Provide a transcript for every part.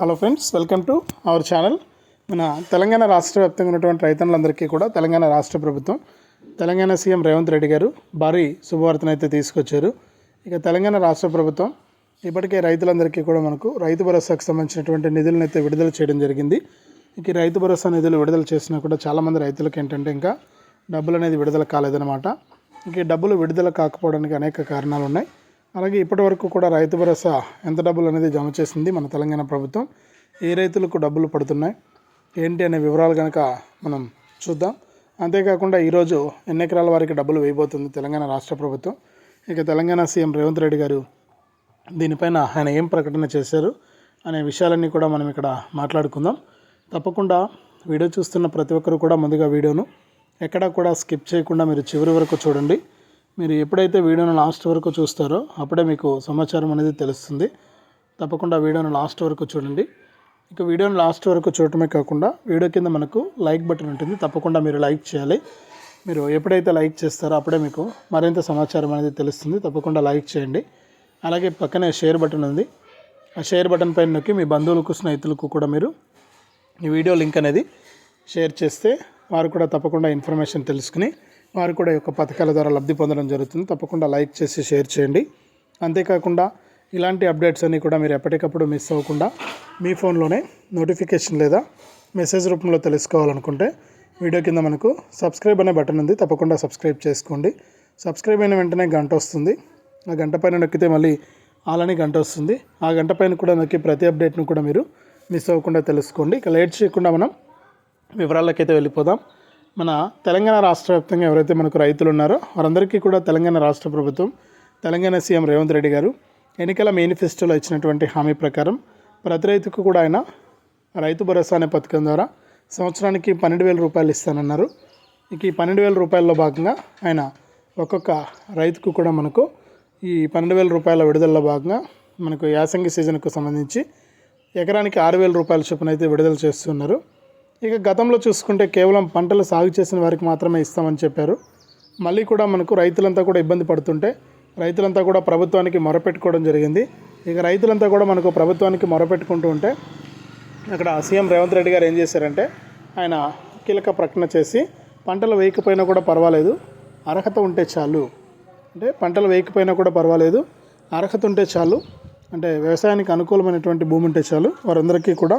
Hello friends welcome to our channel మన తెలంగాణ రాష్ట్ర వ్యాప్తంగా ఉన్నటువంటి రైతన్నులందరికీ కూడా తెలంగాణ రాష్ట్ర ప్రభుత్వం తెలంగాణ సీఎం రేవంత్ రెడ్డి గారు భారీ శుభవార్తను అయితే తీసుకొచ్చారు. ఇక తెలంగాణ రాష్ట్ర ప్రభుత్వం ఇప్పటికే రైతులందరికీ కూడా మనకు రైతు భరోసాకు సంబంధించినటువంటి నిధులను అయితే విడుదల చేయడం జరిగింది. ఇక రైతు భరోసా నిధులు విడుదల చేసినా కూడా చాలామంది రైతులకు ఏంటంటే ఇంకా డబ్బులు అనేది విడుదల కాలేదన్నమాట. ఇక డబ్బులు విడుదల కాకపోవడానికి అనేక కారణాలు ఉన్నాయి. అలాగే ఇప్పటి వరకు కూడా రైతు భరోసా ఎంత డబ్బులు అనేది జమ చేసింది మన తెలంగాణ ప్రభుత్వం? ఏ రైతులకు డబ్బులు పడుతున్నాయి? ఏంటి అనే వివరాలు కనుక మనం చూద్దాం. అంతేకాకుండా ఈరోజు ఎన్ని ఎకరాల వారికి డబ్బులు వేయబోతుంది తెలంగాణ రాష్ట్ర ప్రభుత్వం? ఇక తెలంగాణ సీఎం రేవంత్ రెడ్డి గారు దీనిపైన ఆయన ఏం ప్రకటన చేశారు అనే విషయాలన్నీ కూడా మనం ఇక్కడ మాట్లాడుకుందాం. తప్పకుండా వీడియో చూస్తున్న ప్రతి ఒక్కరు కూడా ముందుగా వీడియోను ఎక్కడా కూడా స్కిప్ చేయకుండా మీరు చివరి వరకు చూడండి. మీరు ఎప్పుడైతే వీడియోను లాస్ట్ వరకు చూస్తారో అప్పుడే మీకు సమాచారం అనేది తెలుస్తుంది. తప్పకుండా వీడియోను లాస్ట్ వరకు చూడండి. ఇక వీడియోను లాస్ట్ వరకు చూడటమే కాకుండా వీడియో కింద మనకు లైక్ బటన్ ఉంటుంది. తప్పకుండా మీరు లైక్ చేయాలి. మీరు ఎప్పుడైతే లైక్ చేస్తారో అప్పుడే మీకు మరింత సమాచారం అనేది తెలుస్తుంది. తప్పకుండా లైక్ చేయండి. అలాగే పక్కనే షేర్ బటన్ ఉంది. ఆ షేర్ బటన్ పైన నొక్కి మీ బంధువులకు స్నేహితులకు కూడా మీరు ఈ వీడియో లింక్ అనేది షేర్ చేస్తే వారు కూడా తప్పకుండా ఇన్ఫర్మేషన్ తెలుసుకుని వారు కూడా ఈ యొక్క పథకాల ద్వారా లబ్ధి పొందడం జరుగుతుంది. తప్పకుండా లైక్ చేసి షేర్ చేయండి. అంతేకాకుండా ఇలాంటి అప్డేట్స్ అన్నీ కూడా మీరు ఎప్పటికప్పుడు మిస్ అవ్వకుండా మీ ఫోన్లోనే నోటిఫికేషన్ లేదా మెసేజ్ రూపంలో తెలుసుకోవాలనుకుంటే వీడియో కింద మనకు సబ్స్క్రైబ్ అనే బటన్ ఉంది. తప్పకుండా సబ్స్క్రైబ్ చేసుకోండి. సబ్స్క్రైబ్ అయిన వెంటనే గంట వస్తుంది. ఆ గంట పైన నొక్కితే మళ్ళీ ఆలని గంట వస్తుంది. ఆ గంట పైన కూడా నొక్కి ప్రతి అప్డేట్ను కూడా మీరు మిస్ అవ్వకుండా తెలుసుకోండి. ఇక లేట్ చేయకుండా మనం వివరాలకైతే వెళ్ళిపోదాం. మన తెలంగాణ రాష్ట్ర వ్యాప్తంగా ఎవరైతే మనకు రైతులు ఉన్నారో వారందరికీ కూడా తెలంగాణ రాష్ట్ర ప్రభుత్వం తెలంగాణ సీఎం రేవంత్ రెడ్డి గారు ఎన్నికల మేనిఫెస్టోలో ఇచ్చినటువంటి హామీ ప్రకారం ప్రతి రైతుకు కూడా ఆయన రైతు భరోసా అనే పథకం ద్వారా సంవత్సరానికి పన్నెండు వేల రూపాయలు ఇస్తానన్నారు. ఇక ఈ పన్నెండు వేల రూపాయల్లో భాగంగా ఆయన ఒక్కొక్క రైతుకు కూడా మనకు ఈ పన్నెండు వేల రూపాయల విడుదలలో భాగంగా మనకు యాసంగి సీజన్కు సంబంధించి ఎకరానికి ఆరు వేల రూపాయల చొప్పున అయితే విడుదల చేస్తున్నారు. ఇక గతంలో చూసుకుంటే కేవలం పంటలు సాగు చేసిన వారికి మాత్రమే ఇస్తామని చెప్పారు. మళ్ళీ కూడా మనకు రైతులంతా కూడా ఇబ్బంది పడుతుంటే రైతులంతా కూడా ప్రభుత్వానికి మొరపెట్టుకోవడం జరిగింది. ఇక రైతులంతా కూడా మనకు ప్రభుత్వానికి మొరపెట్టుకుంటూ ఉంటే అక్కడ సీఎం రేవంత్ రెడ్డి గారు ఏం చేశారంటే ఆయన కీలక ప్రకటన చేసి పంటలు వేయకపోయినా కూడా పర్వాలేదు అర్హత ఉంటే చాలు. అంటే పంటలు వేయకపోయినా కూడా పర్వాలేదు అర్హత ఉంటే చాలు. అంటే వ్యవసాయానికి అనుకూలమైనటువంటి భూమి ఉంటే చాలు. వారందరికీ కూడా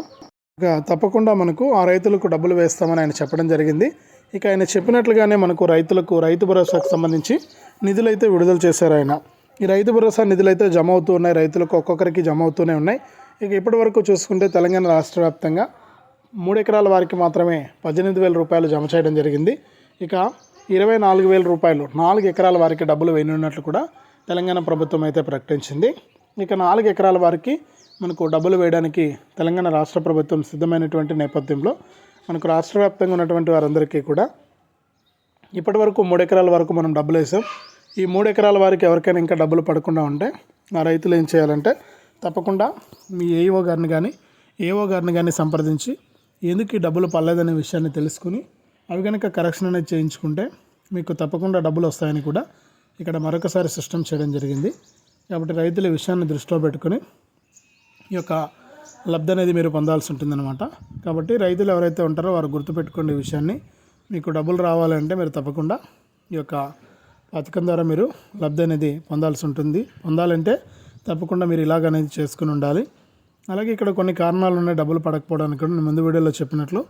ఇక తప్పకుండా మనకు ఆ రైతులకు డబ్బులు వేస్తామని ఆయన చెప్పడం జరిగింది. ఇక ఆయన చెప్పినట్లుగానే మనకు రైతులకు రైతు భరోసాకు సంబంధించి నిధులైతే విడుదల చేశారు ఆయన. ఈ రైతు భరోసా నిధులైతే జమ అవుతూ ఉన్నాయి. రైతులకు ఒక్కొక్కరికి జమ అవుతూనే ఉన్నాయి. ఇక ఇప్పటి వరకు చూసుకుంటే తెలంగాణ రాష్ట్ర వ్యాప్తంగా మూడు ఎకరాల వారికి మాత్రమే పద్దెనిమిది వేల రూపాయలు జమ చేయడం జరిగింది. ఇక ఇరవై నాలుగు వేల రూపాయలు నాలుగు ఎకరాల వారికి డబ్బులు వేయనున్నట్లు కూడా తెలంగాణ ప్రభుత్వం అయితే ప్రకటించింది. ఇక నాలుగు ఎకరాల వారికి మనకు డబ్బులు వేయడానికి తెలంగాణ రాష్ట్ర ప్రభుత్వం సిద్ధమైనటువంటి నేపథ్యంలో మనకు రాష్ట్ర వ్యాప్తంగా ఉన్నటువంటి వారందరికీ కూడా ఇప్పటి వరకు మూడు ఎకరాల వరకు మనం డబ్బులు వేసాం. ఈ మూడు ఎకరాల వారికి ఎవరికైనా ఇంకా డబ్బులు పడకుండా ఉంటే ఆ రైతులు ఏం చేయాలంటే తప్పకుండా మీ ఏఈఓ గారిని కానీ ఏఓ గారిని కానీ సంప్రదించి ఎందుకు ఈ డబ్బులు పడలేదనే విషయాన్ని తెలుసుకుని అవి కనుక కరెక్షన్ అనేది చేయించుకుంటే మీకు తప్పకుండా డబ్బులు వస్తాయని కూడా ఇక్కడ మరొకసారి సిస్టమ్ చేయడం జరిగింది. కాబట్టి రైతుల విషయాన్ని దృష్టిలో పెట్టుకొని ఈ యొక్క లబ్ధి అనేది మీరు పొందాల్సి ఉంటుందన్నమాట. కాబట్టి రైతులు ఎవరైతే ఉంటారో వారు గుర్తుపెట్టుకోండి విషయాన్ని. మీకు డబ్బులు రావాలంటే మీరు తప్పకుండా ఈ యొక్క పథకం ద్వారా మీరు లబ్ధి అనేది పొందాల్సి ఉంటుంది. పొందాలంటే తప్పకుండా మీరు ఇలాగ అనేది చేసుకుని ఉండాలి. అలాగే ఇక్కడ కొన్ని కారణాలు ఉన్నాయి డబ్బులు పడకపోవడానికి కూడా. నేను ముందు వీడియోలో చెప్పినట్లు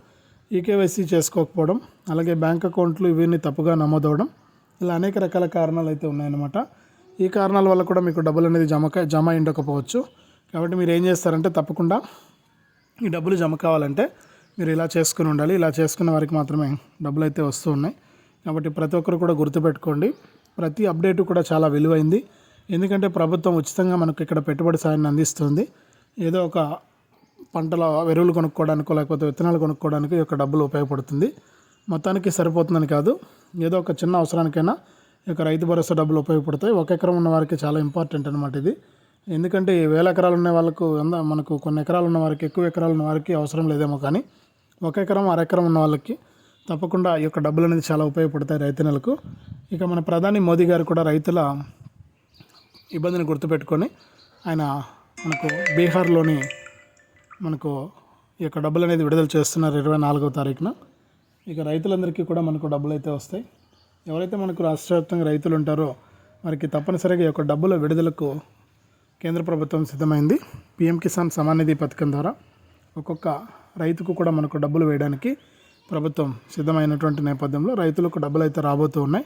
ఈకేవైసీ చేసుకోకపోవడం అలాగే బ్యాంక్ అకౌంట్లు ఇవన్నీ తప్పుగా నమోదవడం ఇలా అనేక రకాల కారణాలు అయితే ఉన్నాయన్నమాట. ఈ కారణాల వల్ల కూడా మీకు డబ్బులు అనేది జమ జమ అయి ఉండకపోవచ్చు కాబట్టి మీరు ఏం చేస్తారంటే తప్పకుండా ఈ డబ్బులు జమ కావాలంటే మీరు ఇలా చేసుకుని ఉండాలి. ఇలా చేసుకున్న వారికి మాత్రమే డబ్బులు అయితే వస్తూ ఉన్నాయి. కాబట్టి ప్రతి ఒక్కరు కూడా గుర్తుపెట్టుకోండి. ప్రతి అప్డేట్ కూడా చాలా విలువైంది. ఎందుకంటే ప్రభుత్వం ఉచితంగా మనకు ఇక్కడ పెట్టుబడి సాయాన్ని అందిస్తుంది. ఏదో ఒక పంటల ఎరువులు కొనుక్కోవడానికో లేకపోతే విత్తనాలు కొనుక్కోవడానికి ఈ యొక్క డబ్బులు ఉపయోగపడుతుంది. మొత్తానికి సరిపోతుందని కాదు. ఏదో ఒక చిన్న అవసరానికైనా ఈ యొక్క రైతు భరోసా డబ్బులు ఉపయోగపడతాయి. ఒక ఎకరం ఉన్న వారికి చాలా ఇంపార్టెంట్ అనమాట ఇది. ఎందుకంటే వేల ఎకరాలు ఉన్న వాళ్ళకు మనకు కొన్ని ఎకరాలు ఉన్న వారికి ఎక్కువ ఎకరాలు ఉన్న వారికి అవసరం లేదేమో కానీ ఒక ఎకరం అర ఎకరం ఉన్న వాళ్ళకి తప్పకుండా ఈ యొక్క డబ్బులు అనేది చాలా ఉపయోగపడతాయి రైతన్నలకు. ఇక మన ప్రధాని మోదీ గారు కూడా రైతుల ఇబ్బందిని గుర్తుపెట్టుకొని ఆయన మనకు బీహార్లోని మనకు ఈ యొక్క డబ్బులు అనేది విడుదల చేస్తున్నారు ఇరవై నాలుగో తారీఖున. ఇక రైతులందరికీ కూడా మనకు డబ్బులు అయితే వస్తాయి. ఎవరైతే మనకు రాష్ట్ర వ్యాప్తంగా రైతులు ఉంటారో వారికి తప్పనిసరిగా ఈ యొక్క డబ్బుల విడుదలకు కేంద్ర ప్రభుత్వం సిద్ధమైంది. పిఎం కిసాన్ సమాన్ నిధి పథకం ద్వారా ఒక్కొక్క రైతుకు కూడా మనకు డబ్బులు వేయడానికి ప్రభుత్వం సిద్ధమైనటువంటి నేపథ్యంలో రైతులకు డబ్బులు అయితే రాబోతూ ఉన్నాయి.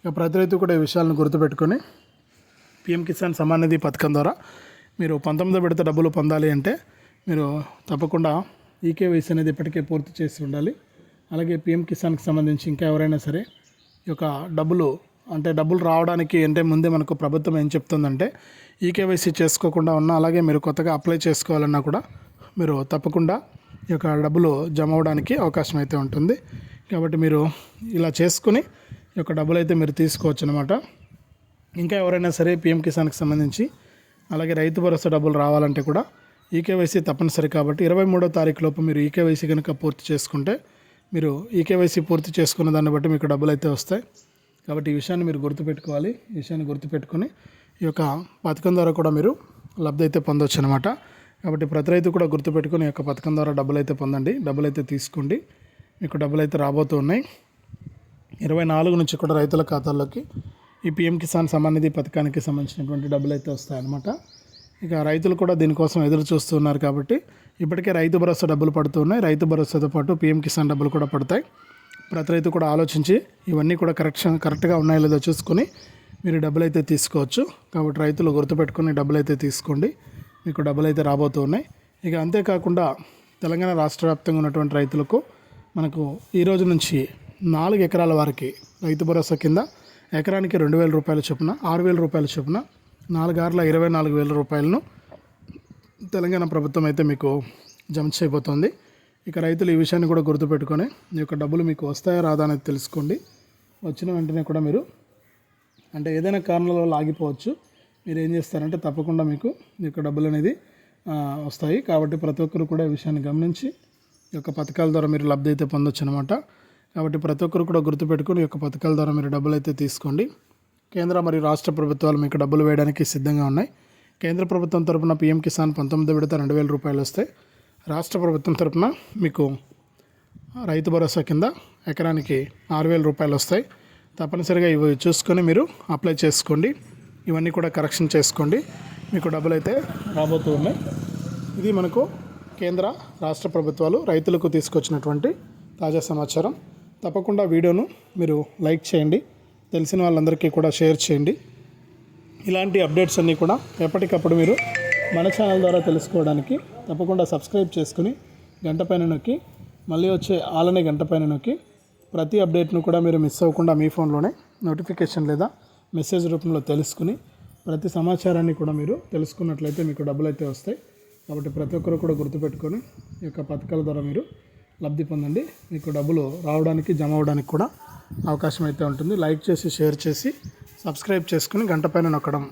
ఇక ప్రతి రైతు కూడా ఈ విషయాలను గుర్తుపెట్టుకొని పిఎం కిసాన్ సమాన్ నిధి పథకం ద్వారా మీరు పంతొమ్మిదో విడత డబ్బులు పొందాలి అంటే మీరు తప్పకుండా ఈకేవైసీ అనేది ఇప్పటికే పూర్తి చేసి ఉండాలి. అలాగే పిఎం కిసాన్కి సంబంధించి ఇంకా ఎవరైనా సరే ఈ యొక్క డబ్బులు అంటే డబ్బులు రావడానికి అంటే ముందే మనకు ప్రభుత్వం ఏం చెప్తుందంటే ఈకేవైసీ చేసుకోకుండా ఉన్నా అలాగే మీరు కొత్తగా అప్లై చేసుకోవాలన్నా కూడా మీరు తప్పకుండా ఈ యొక్క డబ్బులు జమ అవడానికి అవకాశం అయితే ఉంటుంది. కాబట్టి మీరు ఇలా చేసుకుని ఈ యొక్క డబ్బులు అయితే మీరు తీసుకోవచ్చు అనమాట ఇంకా ఎవరైనా సరే పిఎం కిసాన్కి సంబంధించి అలాగే రైతు భరోసా డబ్బులు రావాలంటే కూడా ఈకేవైసీ తప్పనిసరి కాబట్టి ఇరవై మూడో తారీఖు లోపు మీరు ఈకేవైసీ కనుక పూర్తి చేసుకుంటే మీరు ఈకేవైసీ పూర్తి చేసుకున్న దాన్ని బట్టి మీకు డబ్బులు అయితే వస్తాయి. కాబట్టి ఈ విషయాన్ని మీరు గుర్తుపెట్టుకోవాలి. ఈ విషయాన్ని గుర్తుపెట్టుకొని ఈ యొక్క పథకం ద్వారా కూడా మీరు లబ్ధి అయితే పొందొచ్చు అనమాట కాబట్టి ప్రతి రైతు కూడా గుర్తుపెట్టుకొని ఈ యొక్క పథకం ద్వారా డబ్బులు అయితే పొందండి. డబ్బులు అయితే తీసుకోండి. మీకు డబ్బులు అయితే రాబోతూ ఉన్నాయి. ఇరవై నాలుగు నుంచి కూడా రైతుల ఖాతాల్లోకి ఈ పిఎం కిసాన్ సమ్మాన్ నిధి పథకానికి సంబంధించినటువంటి డబ్బులు అయితే వస్తాయన్నమాట ఇక రైతులు కూడా దీనికోసం ఎదురు చూస్తున్నారు కాబట్టి ఇప్పటికే రైతు భరోసా డబ్బులు పడుతున్నాయి రైతు భరోసాతో పాటు పిఎం కిసాన్ డబ్బులు కూడా పడతాయి. ప్రతి రైతు కూడా ఆలోచించి ఇవన్నీ కూడా కరెక్షన్ కరెక్ట్గా ఉన్నాయో లేదో చూసుకొని మీరు డబ్బులు అయితే తీసుకోవచ్చు. కాబట్టి రైతులు గుర్తుపెట్టుకుని డబ్బులు అయితే తీసుకోండి. మీకు డబ్బులు అయితే రాబోతూ ఉన్నాయి. ఇక అంతేకాకుండా తెలంగాణ రాష్ట్ర వ్యాప్తంగా ఉన్నటువంటి రైతులకు మనకు ఈ రోజు నుంచి నాలుగు ఎకరాల వారికి రైతు భరోసా కింద ఎకరానికి రెండు వేల రూపాయల చొప్పున ఆరు వేల రూపాయల చొప్పున నాలుగారుల ఇరవై నాలుగు వేల రూపాయలను తెలంగాణ ప్రభుత్వం అయితే మీకు జమ చేయబోతోంది. ఇక రైతులు ఈ విషయాన్ని కూడా గుర్తుపెట్టుకొని ఈ యొక్క డబ్బులు మీకు వస్తాయా రాదా అనేది తెలుసుకోండి. వచ్చిన వెంటనే కూడా మీరు అంటే ఏదైనా కారణాల వల్ల ఆగిపోవచ్చు. మీరు ఏం చేస్తారంటే తప్పకుండా మీకు ఈ యొక్క డబ్బులు అనేది వస్తాయి. కాబట్టి ప్రతి ఒక్కరు కూడా ఈ విషయాన్ని గమనించి ఈ యొక్క పథకాల ద్వారా మీరు లబ్ధి అయితే పొందొచ్చు అనమాట కాబట్టి ప్రతి ఒక్కరు కూడా గుర్తుపెట్టుకుని ఈ యొక్క పథకాల ద్వారా మీరు డబ్బులు అయితే తీసుకోండి. కేంద్ర మరియు రాష్ట్ర ప్రభుత్వాలు మీకు డబ్బులు వేయడానికి సిద్ధంగా ఉన్నాయి. కేంద్ర ప్రభుత్వం తరపున పీఎం కిసాన్ పంతొమ్మిది విడత రెండు వేల రూపాయలు వస్తాయి. రాష్ట్ర ప్రభుత్వం తరపున మీకు రైతు భరోసా కింద ఎకరానికి ఆరు వేల రూపాయలు వస్తాయి. తప్పనిసరిగా ఇవి చూసుకొని మీరు అప్లై చేసుకోండి. ఇవన్నీ కూడా కరెక్షన్ చేసుకోండి. మీకు డబ్బులు అయితే రాబోతూ ఉన్నాయి. ఇది మనకు కేంద్ర రాష్ట్ర ప్రభుత్వాలు రైతులకు తీసుకొచ్చినటువంటి తాజా సమాచారం. తప్పకుండా వీడియోను మీరు లైక్ చేయండి. తెలిసిన వాళ్ళందరికీ కూడా షేర్ చేయండి. ఇలాంటి అప్డేట్స్ అన్నీ కూడా ఎప్పటికప్పుడు మీరు మన ఛానల్ ద్వారా తెలుసుకోవడానికి తప్పకుండా సబ్స్క్రైబ్ చేసుకుని గంట పైన నొక్కి మళ్ళీ వచ్చే ఆలనే గంట పైన నొక్కి ప్రతి అప్డేట్ను కూడా మీరు మిస్ అవ్వకుండా మీ ఫోన్లోనే నోటిఫికేషన్ లేదా మెసేజ్ రూపంలో తెలుసుకుని ప్రతి సమాచారాన్ని కూడా మీరు తెలుసుకున్నట్లయితే మీకు డబ్బులు అయితే వస్తాయి. కాబట్టి ప్రతి ఒక్కరు కూడా గుర్తుపెట్టుకొని ఈ యొక్క పథకాల ద్వారా మీరు లబ్ధి పొందండి. మీకు డబ్బులు రావడానికి జమ అవ్వడానికి కూడా అవకాశం అయితే ఉంటుంది. లైక్ చేసి షేర్ చేసి సబ్స్క్రైబ్ చేసుకుని గంట పైన నొక్కడం.